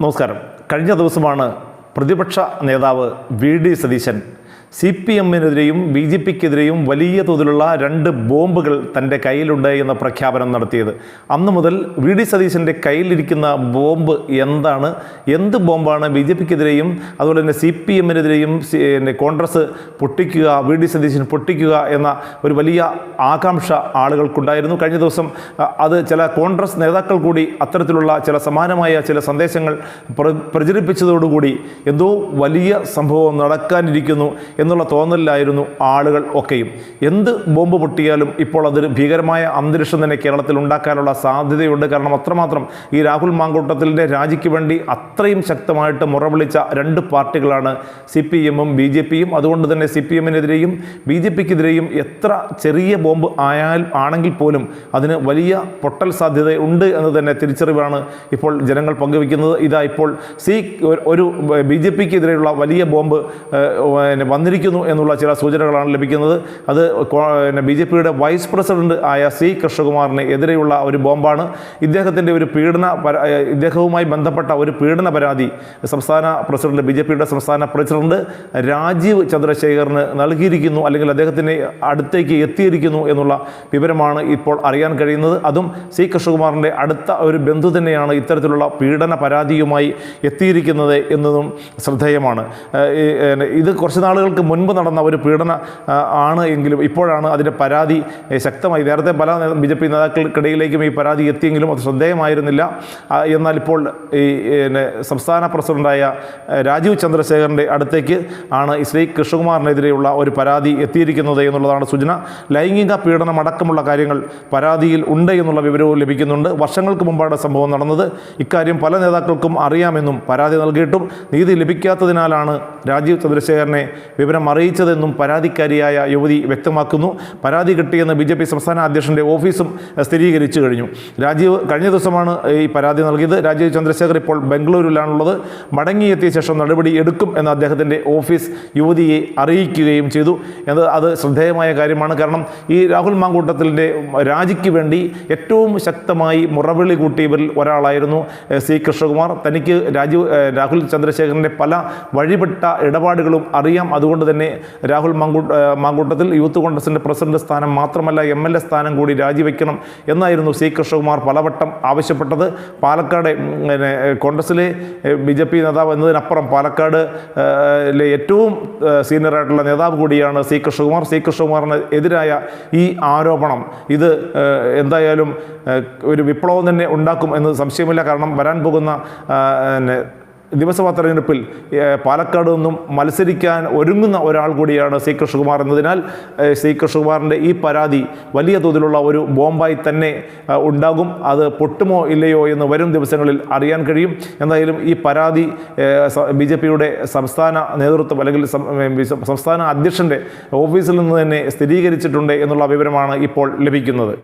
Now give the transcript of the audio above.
നമസ്കാരം. കഴിഞ്ഞ ദിവസമാണ് പ്രതിപക്ഷ നേതാവ് V D Satheesan C P എമ്മിനെതിരെയും B J പിക്കെതിരെയും വലിയ തോതിലുള്ള രണ്ട് ബോംബുകൾ തന്റെ കയ്യിലുണ്ട് എന്ന പ്രഖ്യാപനം നടത്തിയത്. അന്ന് മുതൽ വി ഡി സതീശന്റെ കയ്യിലിരിക്കുന്ന ബോംബ് എന്താണ്? എന്ത് ബോംബാണ് ബി ജെ പിക്കെതിരെയും അതുപോലെ തന്നെ സി പി എമ്മിനെതിരെയും കോൺഗ്രസ് പൊട്ടിക്കുക വി ഡി സതീശൻ പൊട്ടിക്കുക എന്ന ഒരു വലിയ ആകാംക്ഷ ആളുകൾക്കുണ്ടായിരുന്നു. കഴിഞ്ഞ ദിവസം അത് ചില കോൺഗ്രസ് നേതാക്കൾ കൂടി അത്തരത്തിലുള്ള ചില സമാനമായ ചില സന്ദേശങ്ങൾ പ്ര- പ്രചരിപ്പിച്ചതോടുകൂടി എന്തോ വലിയ സംഭവം നടക്കാനിരിക്കുന്നു എന്നുള്ള തോന്നലിലായിരുന്നു ആളുകൾ ഒക്കെയും. എന്ത് ബോംബ് പൊട്ടിയാലും ഇപ്പോൾ അതൊരു ഭീകരമായ അന്തരീക്ഷം തന്നെ കേരളത്തിൽ ഉണ്ടാക്കാനുള്ള സാധ്യതയുണ്ട്. കാരണം അത്രമാത്രം ഈ രാഹുൽ മാങ്കൂട്ടത്തിന്റെ രാജിക്ക് വേണ്ടി അത്രയും ശക്തമായിട്ട് മുറവിളിച്ച രണ്ട് പാർട്ടികളാണ് സി പി എമ്മും ബി ജെ പിയും. അതുകൊണ്ട് തന്നെ സി പി എമ്മിനെതിരെയും ബി ജെ പിക്കെതിരെയും എത്ര ചെറിയ ബോംബ് ആയാൽ ആണെങ്കിൽ പോലും അതിന് വലിയ പൊട്ടൽ സാധ്യത ഉണ്ട് എന്ന് തന്നെ തിരിച്ചറിവാണ് ഇപ്പോൾ ജനങ്ങൾ പങ്കുവയ്ക്കുന്നത്. ഇതാ ഇപ്പോൾ സി ഒരു ബി ജെ പിക്കെതിരെയുള്ള വലിയ ബോംബ് പിന്നെ വന്നിരിക്കുന്നു എന്നുള്ള ചില സൂചനകളാണ് ലഭിക്കുന്നത്. അത് പിന്നെ ബി ജെ പിയുടെ വൈസ് പ്രസിഡന്റ് ആയ സി കൃഷ്ണകുമാറിന് എതിരെയുള്ള ഒരു ബോംബാണ്. ഇദ്ദേഹത്തിന്റെ ഒരു പീഡന ഇദ്ദേഹവുമായി ബന്ധപ്പെട്ട ഒരു പീഡന പരാതി സംസ്ഥാന പ്രസിഡന്റ് ബി ജെ പിയുടെ സംസ്ഥാന പ്രസിഡന്റ് രാജീവ് ചന്ദ്രശേഖറിന് നൽകിയിരിക്കുന്നു. അല്ലെങ്കിൽ അദ്ദേഹത്തിന്റെ അടുത്തേക്ക് എത്തിയിരിക്കുന്നു എന്നുള്ള വിവരമാണ് ഇപ്പോൾ അറിയാൻ കഴിയുന്നത്. അതും സി കൃഷ്ണകുമാറിന്റെ അടുത്ത ഒരു ബന്ധു തന്നെയാണ് ഇത്തരത്തിലുള്ള പീഡന പരാതിയുമായി എത്തിയിരിക്കുന്നത് എന്നതും ശ്രദ്ധേയമാണ്. ഇത് കുറച്ച് നാളുകൾക്ക് മുൻപ് നടന്ന ഒരു പീഡന ആണ് എങ്കിലും ഇപ്പോഴാണ് അതിന്റെ പരാതി ശക്തമായി. നേരത്തെ പല ബി ജെ പി നേതാക്കൾക്കിടയിലേക്കും ഈ പരാതി എത്തിയെങ്കിലും അത് ശ്രദ്ധേയമായിരുന്നില്ല. എന്നാൽ ഇപ്പോൾ ഈ സംസ്ഥാന പ്രസിഡന്റായ രാജീവ് ചന്ദ്രശേഖറിന്റെ അടുത്തേക്ക് ആണ് ശ്രീ കൃഷ്ണകുമാറിനെതിരെയുള്ള ഒരു പരാതി എത്തിയിരിക്കുന്നത് എന്നുള്ളതാണ് സൂചന. ലൈംഗിക പീഡനം അടക്കമുള്ള കാര്യങ്ങൾ പരാതിയിൽ ഉണ്ട് എന്നുള്ള വിവരവും ലഭിക്കുന്നുണ്ട്. വർഷങ്ങൾക്ക് മുമ്പാണ് സംഭവം നടന്നത്. ഇക്കാര്യം പല നേതാക്കൾക്കും അറിയാമെന്നും പരാതി നൽകിയിട്ടും. നീതി ലഭിക്കാത്തതിനാലാണ് രാജീവ് ചന്ദ്രശേഖരനെ വിവരം അറിയിച്ചതെന്നും പരാതിക്കാരിയായ യുവതി വ്യക്തമാക്കുന്നു. പരാതി കിട്ടിയെന്ന് ബി ജെ പി സംസ്ഥാന അധ്യക്ഷന്റെ ഓഫീസും സ്ഥിരീകരിച്ചു കഴിഞ്ഞു. രാജീവ് കഴിഞ്ഞ ദിവസമാണ് ഈ പരാതി നൽകിയത്. രാജീവ് ചന്ദ്രശേഖർ ഇപ്പോൾ ബംഗളൂരുവിലാണുള്ളത്. മടങ്ങിയെത്തിയ ശേഷം നടപടി എടുക്കും എന്ന് അദ്ദേഹത്തിന്റെ ഓഫീസ് യുവതിയെ അറിയിക്കുകയും ചെയ്തു. എന്നത് അത് ശ്രദ്ധേയമായ കാര്യമാണ്. കാരണം ഈ രാഹുൽ മാങ്കൂട്ടത്തിന്റെ രാജിക്ക് വേണ്ടി ഏറ്റവും ശക്തമായി മുറവിളി കൂട്ടിയവരിൽ ഒരാളായിരുന്നു സി കൃഷ്ണകുമാർ. തനിക്ക് രാജീവ് രാഹുൽ ചന്ദ്രശേഖരന്റെ പല വഴിപെട്ട ഇടപാടുകളും അറിയാം. അതുകൊണ്ട് തന്നെ രാഹുൽ മാങ്കൂട്ട മാങ്കൂട്ടത്തിൽ യൂത്ത് കോൺഗ്രസിന്റെ പ്രസിഡന്റ് സ്ഥാനം മാത്രമല്ല എം എൽ എ സ്ഥാനം കൂടി രാജിവെക്കണം എന്നായിരുന്നു സി കൃഷ്ണകുമാർ പലവട്ടം ആവശ്യപ്പെട്ടത്. പാലക്കാട് കോൺഗ്രസിലെ ബി ജെ പി നേതാവ് എന്നതിനപ്പുറം പാലക്കാട് ഏറ്റവും സീനിയറായിട്ടുള്ള നേതാവ് കൂടിയാണ് സി കൃഷ്ണകുമാർ. സി കൃഷ്ണകുമാറിന് എതിരായ ഈ ആരോപണം ഇത് എന്തായാലും ഒരു വിപ്ലവം തന്നെ ഉണ്ടാക്കും എന്ന് സംശയമില്ല. കാരണം വരാൻ പോകുന്ന നിയമസഭാ തെരഞ്ഞെടുപ്പിൽ പാലക്കാട് നിന്നും മത്സരിക്കാൻ ഒരുങ്ങുന്ന ഒരാൾ കൂടിയാണ് സി കൃഷ്ണകുമാർ എന്നതിനാൽ സി കൃഷ്ണകുമാറിന്റെ ഈ പരാതി വലിയ തോതിലുള്ള ഒരു ബോംബായി തന്നെ ഉണ്ടാകും. അത് പൊട്ടുമോ ഇല്ലയോ എന്ന് വരും ദിവസങ്ങളിൽ അറിയാൻ കഴിയും. എന്തായാലും ഈ പരാതി ബി ജെ പിയുടെ സംസ്ഥാന നേതൃത്വം അല്ലെങ്കിൽ സംസ്ഥാന അധ്യക്ഷന്റെ ഓഫീസിൽ നിന്ന് തന്നെ സ്ഥിരീകരിച്ചിട്ടുണ്ട് എന്നുള്ള വിവരമാണ് ഇപ്പോൾ ലഭിക്കുന്നത്.